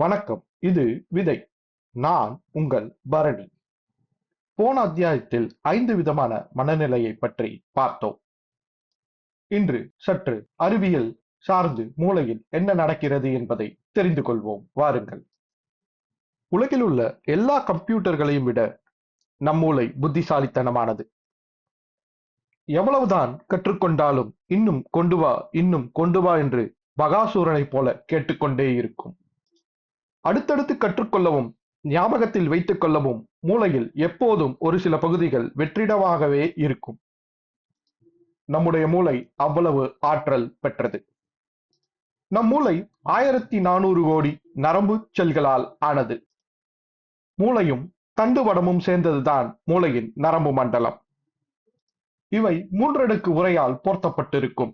வணக்கம். இது விதை. நான் உங்கள் பரணி. போன அத்தியாயத்தில் ஐந்து விதமான மனநிலையை பற்றி பார்த்தோம். இன்று சற்று அறிவியல் சார்ந்து மூளையில் என்ன நடக்கிறது என்பதை தெரிந்து கொள்வோம். வாருங்கள். உலகில் உள்ள எல்லா கம்ப்யூட்டர்களையும் விட நம் மூளை புத்திசாலித்தனமானது. எவ்வளவுதான் கற்றுக்கொண்டாலும் இன்னும் கொண்டு வா இன்னும் கொண்டு வா என்று பகாசூரனைப் போல கேட்டுக்கொண்டே இருக்கும். அடுத்தடுத்து கற்றுக்கொள்ளவும் ஞாபகத்தில் வைத்துக் கொள்ளவும் மூளையில் எப்போதும் ஒரு சில பகுதிகள் வெற்றிடமாகவே இருக்கும். நம்முடைய மூளை அவ்வளவு ஆற்றல் பெற்றது. நம் மூளை ஆயிரத்தி நானூறு கோடி நரம்பு செல்களால் ஆனது. மூளையும் தண்டுவடமும் சேர்ந்ததுதான் மூளையின் நரம்பு மண்டலம். இவை மூன்றடுக்கு உரையால் போர்த்தப்பட்டிருக்கும்.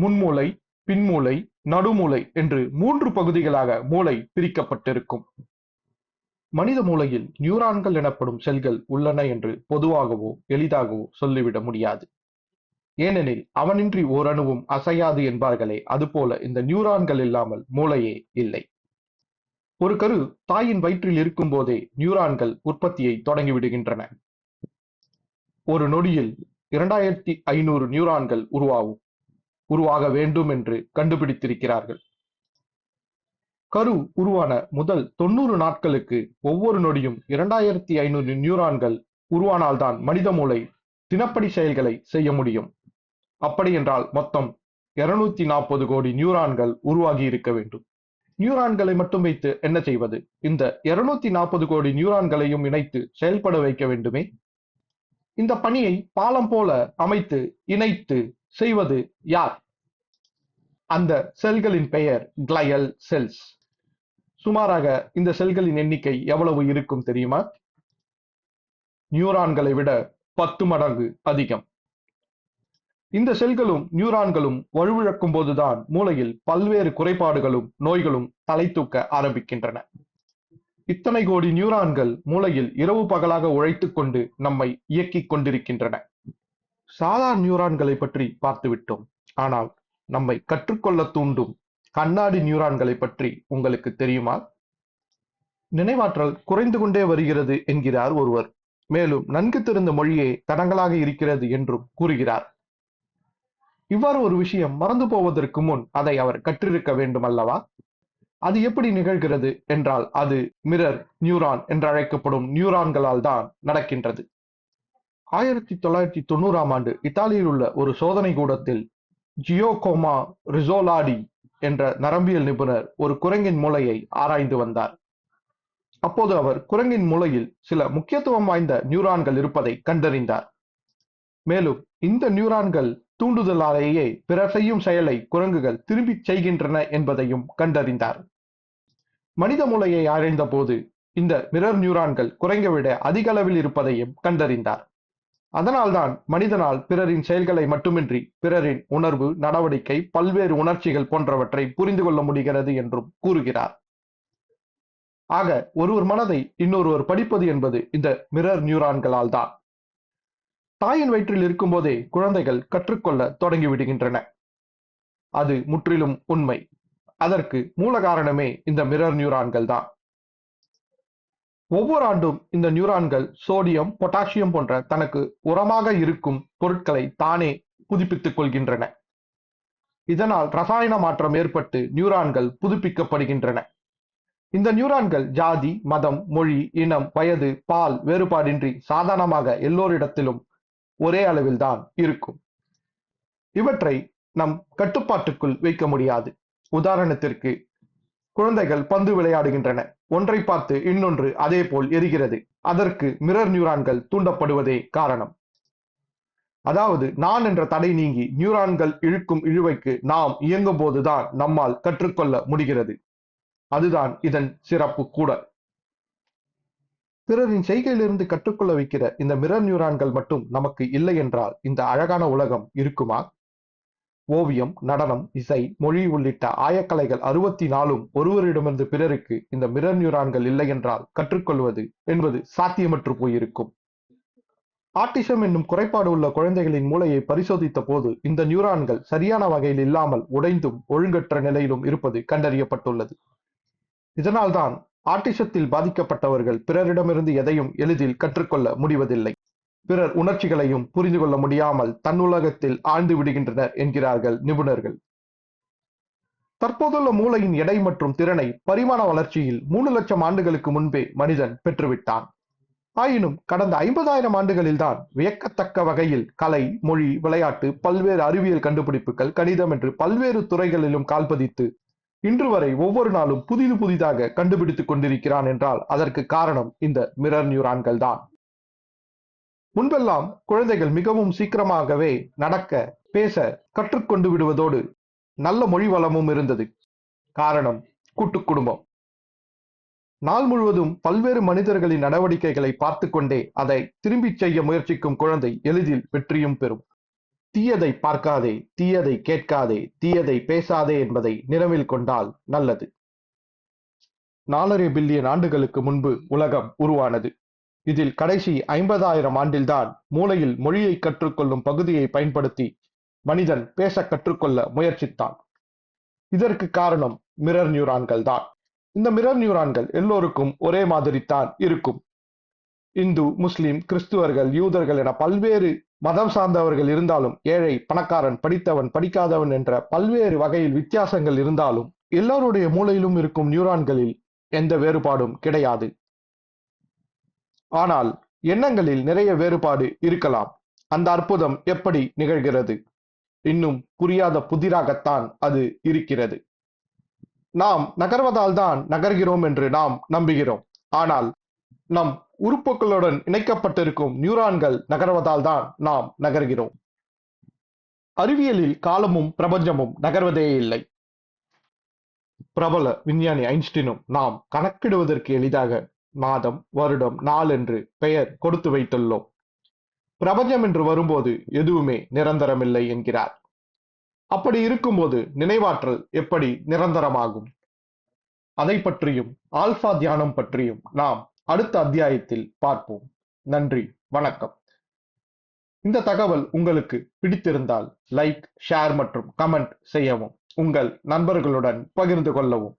முன்மூளை பின்மூளை நடுமூளை என்று மூன்று பகுதிகளாக மூளை பிரிக்கப்பட்டிருக்கும். மனித மூளையில் நியூரான்கள் எனப்படும் செல்கள் உள்ளன என்று பொதுவாகவோ எளிதாகவோ சொல்லிவிட முடியாது. ஏனெனில் அவனின்றி ஓரணுவும் அசையாது என்பார்களே அதுபோல இந்த நியூரான்கள் இல்லாமல் மூளையே இல்லை. ஒரு கரு தாயின் வயிற்றில் இருக்கும் போதே நியூரான்கள் உற்பத்தியை தொடங்கிவிடுகின்றன. ஒரு நொடியில் இரண்டாயிரத்தி ஐநூறு நியூரான்கள் உருவாகும். உருவாக வேண்டும் என்று கண்டுபிடித்திருக்கிறார்கள். கரு உருவான முதல் தொண்ணூறு நாட்களுக்கு ஒவ்வொரு நொடியும் இரண்டாயிரத்தி ஐநூறு நியூரான்கள் உருவானால்தான் மனித மூளை தினப்படி செயல்களை செய்ய முடியும். அப்படி என்றால் மொத்தம் இருநூத்தி நாற்பது கோடி நியூரான்கள் உருவாகி இருக்க வேண்டும். நியூரான்களை மட்டும் வைத்து என்ன செய்வது? இந்த இருநூத்தி நாற்பது கோடி நியூரான்களையும் இணைத்து செயல்பட வைக்க வேண்டுமே? இந்த பணியை பாலம் போல அமைத்து இணைத்து செய்வது யார்? அந்த செல்களின் பெயர் கிளையல் செல்ஸ். சுமாராக இந்த செல்களின் எண்ணிக்கை எவ்வளவு இருக்கும் தெரியுமா? நியூரான்களை விட பத்து மடங்கு அதிகம். இந்த செல்களும் நியூரான்களும் வலுவிழக்கும் போதுதான் மூளையில் பல்வேறு குறைபாடுகளும் நோய்களும் தலை தூக்க ஆரம்பிக்கின்றன. இத்தனை கோடி நியூரான்கள் மூளையில் இரவு பகலாக உழைத்துக் கொண்டு நம்மை இயக்கிக் கொண்டிருக்கின்றன. சாதாரண நியூரான்களை பற்றி பார்த்துவிட்டோம். ஆனால் நம்மை கற்றுக்கொள்ள தூண்டும் கண்ணாடி நியூரான்களை பற்றி உங்களுக்கு தெரியுமா? நினைவாற்றல் குறைந்து கொண்டே வருகிறது என்கிறார் ஒருவர். மேலும் நன்கு தெரிந்த மொழியே தடங்களாக இருக்கிறது என்றும் கூறுகிறார். இவ்வாறு ஒரு விஷயம் மறந்து போவதற்கு முன் அதை அவர் கற்றிருக்க வேண்டும் அல்லவா? அது எப்படி நிகழ்கிறது என்றால் அது மிரர் நியூரான் என்று அழைக்கப்படும் நியூரான்களால் தான் நடக்கின்றது. ஆயிரத்தி தொள்ளாயிரத்தி தொண்ணூறாம் ஆண்டு இத்தாலியில் உள்ள ஒரு சோதனை கூடத்தில் ஜியோகோமா ரிசோலாடி என்ற நரம்பியல் நிபுணர் ஒரு குரங்கின் மூளையை ஆராய்ந்து வந்தார். அப்போது அவர் குரங்கின் மூளையில் சில முக்கியத்துவம் வாய்ந்த நியூரான்கள் இருப்பதை கண்டறிந்தார். மேலும் இந்த நியூரான்கள் தூண்டுதலாலேயே பிறர் செய்யும் செயலை குரங்குகள் திரும்பிச் செய்கின்றன என்பதையும் கண்டறிந்தார். மனித மூளையை ஆராய்ந்த போது இந்த மிரர் நியூரான்கள் குறைங்க விட அதிக அளவில் இருப்பதையும் கண்டறிந்தார். அதனால்தான் மனிதனால் பிறரின் செயல்களை மட்டுமின்றி பிறரின் உணர்வு நடவடிக்கை பல்வேறு உணர்ச்சிகள் போன்றவற்றை புரிந்து கொள்ள முடிகிறது என்றும் கூறுகிறார். ஆக ஒருவர் மனதை இன்னொருவர் படிப்பது என்பது இந்த மிரர் நியூரான்களால் தான். தாயின் வயிற்றில் இருக்கும்போதே குழந்தைகள் கற்றுக்கொள்ள தொடங்கிவிடுகின்றன அது முற்றிலும் உண்மை. அதற்கு மூல காரணமே இந்த மிரர் நியூரான்கள் தான். ஒவ்வொரு ஆண்டும் இந்த நியூரான்கள் சோடியம் பொட்டாசியம் போன்ற தனக்கு உரமாக இருக்கும் பொருட்களை தானே புதுப்பித்துக் கொள்கின்றன. இதனால் ரசாயன மாற்றம் ஏற்பட்டு நியூரான்கள் புதுப்பிக்கப்படுகின்றன. இந்த நியூரான்கள் ஜாதி மதம் மொழி இனம் வயது பால் வேறுபாடின்றி சாதாரணமாக எல்லோரிடத்திலும் ஒரே அளவில் தான் இருக்கும். இவற்றை நம் கட்டுப்பாட்டுக்குள் வைக்க முடியாது. உதாரணத்திற்கு குழந்தைகள் பந்து விளையாடுகின்றன. ஒன்றை பார்த்து இன்னொன்று அதே போல் எரிகிறது. அதற்கு மிரர் நியூரான்கள் தூண்டப்படுவதே காரணம். அதாவது நான் என்ற தடை நீங்கி நியூரான்கள் இழுக்கும் இழுவைக்கு நாம் இயங்கும் போதுதான் நம்மால் கற்றுக்கொள்ள முடிகிறது. அதுதான் இதன் சிறப்பு கூட பிறரின் செய்கையிலிருந்து கற்றுக்கொள்ள வைக்கிற இந்த மிரர் நியூரான்கள் மட்டும் நமக்கு இல்லை என்றால் இந்த அழகான உலகம் இருக்குமா? ஓவியம் நடனம் இசை மொழி உள்ளிட்ட ஆயக்கலைகள் அறுபத்தி நாலும் ஒருவரிடமிருந்து பிறருக்கு இந்த மிரர் நியூரான்கள் இல்லை என்றால் கற்றுக்கொள்வது என்பது சாத்தியமற்று போயிருக்கும். ஆட்டிசம் என்னும் குறைபாடு உள்ள குழந்தைகளின் மூளையை பரிசோதித்த போது இந்த நியூரான்கள் சரியான வகையில் இல்லாமல் உடைந்தும் ஒழுங்கற்ற நிலையிலும் இருப்பது கண்டறியப்பட்டுள்ளது. இதனால்தான் ஆட்டிசத்தில் பாதிக்கப்பட்டவர்கள் பிறரிடமிருந்து எதையும் எளிதில் கற்றுக்கொள்ள முடிவதில்லை. பிறர் உணர்ச்சிகளையும் புரிந்து கொள்ள முடியாமல் தன்னுலகத்தில் ஆழ்ந்து விடுகின்றனர் என்கிறார்கள் நிபுணர்கள். தற்போதுள்ள மூளையின் எடை மற்றும் திறனை பரிமாண வளர்ச்சியில் மூணு லட்சம் ஆண்டுகளுக்கு முன்பே மனிதன் பெற்றுவிட்டான். ஆயினும் கடந்த ஐம்பதாயிரம் ஆண்டுகளில்தான் வியக்கத்தக்க வகையில் கலை மொழி விளையாட்டு பல்வேறு அறிவியல் கண்டுபிடிப்புகள் கணிதம் என்று பல்வேறு துறைகளிலும் கால்பதித்து இன்று வரை ஒவ்வொரு நாளும் புதிது புதிதாக கண்டுபிடித்துக் கொண்டிருக்கிறான் என்றால் அதற்கு காரணம் இந்த மிரர் நியூரான்கள் தான். முன்பெல்லாம் குழந்தைகள் மிகவும் சீக்கிரமாகவே நடக்க பேச கற்றுக்கொண்டு விடுவதோடு நல்ல மொழி வளமும் இருந்தது. காரணம் கூட்டு குடும்பம். நாள் முழுவதும் பல்வேறு மனிதர்களின் நடவடிக்கைகளை பார்த்து கொண்டே அதை திரும்பிச் செய்ய முயற்சிக்கும் குழந்தை எளிதில் வெற்றியும் பெறும். தீயதை பார்க்காதே தீயதை கேட்காதே தீயதை பேசாதே என்பதை நினைவில் கொண்டால் நல்லது. நாலரை பில்லியன் ஆண்டுகளுக்கு முன்பு உலகம் உருவானது. இதில் கடைசி ஐம்பதாயிரம் ஆண்டில்தான் மூளையில் மொழியை கற்றுக்கொள்ளும் பகுதியை பயன்படுத்தி மனிதன் பேச கற்றுக்கொள்ள முயற்சித்தான். இதற்கு காரணம் மிரர் நியூரான்கள் தான். இந்த மிரர் நியூரான்கள் எல்லோருக்கும் ஒரே மாதிரி தான் இருக்கும். இந்து முஸ்லிம் கிறிஸ்துவர்கள் யூதர்கள் என பல்வேறு மதம் சார்ந்தவர்கள் இருந்தாலும் ஏழை பணக்காரன் படித்தவன் படிக்காதவன் என்ற பல்வேறு வகையில் வித்தியாசங்கள் இருந்தாலும் எல்லோருடைய மூளையிலும் இருக்கும் நியூரான்களில் எந்த வேறுபாடும் கிடையாது. ஆனால் எண்ணங்களில் நிறைய வேறுபாடு இருக்கலாம். அந்த அற்புதம் எப்படி நிகழ்கிறது? இன்னும் புரியாத புதிராகத்தான் அது இருக்கிறது. நாம் நகர்வதால் தான் நகர்கிறோம் என்று நாம் நம்புகிறோம். ஆனால் நம் உறுப்புகளுடன் இணைக்கப்பட்டிருக்கும் நியூரான்கள் நகர்வதால் தான் நாம் நகர்கிறோம். அறிவியலில் காலமும் பிரபஞ்சமும் நகர்வதே இல்லை. பிரபல விஞ்ஞானி ஐன்ஸ்டீனும் நாம் கணக்கிடுவதற்கு எளிதாக மாதம் வருடம் நாள் என்று பெயர் கொடுத்து வைத்துள்ளோம். பிரபஞ்சம் என்று வரும்போது எதுவுமே நிரந்தரமில்லை என்கிறார். அப்படி இருக்கும்போது நினைவாற்றல் எப்படி நிரந்தரமாகும்? அதை பற்றியும் ஆல்பா தியானம் பற்றியும் நாம் அடுத்த அத்தியாயத்தில் பார்ப்போம். நன்றி வணக்கம். இந்த தகவல் உங்களுக்கு பிடித்திருந்தால் லைக் ஷேர் மற்றும் கமெண்ட் செய்யவும். உங்கள் நண்பர்களுடன் பகிர்ந்து கொள்ளவும்.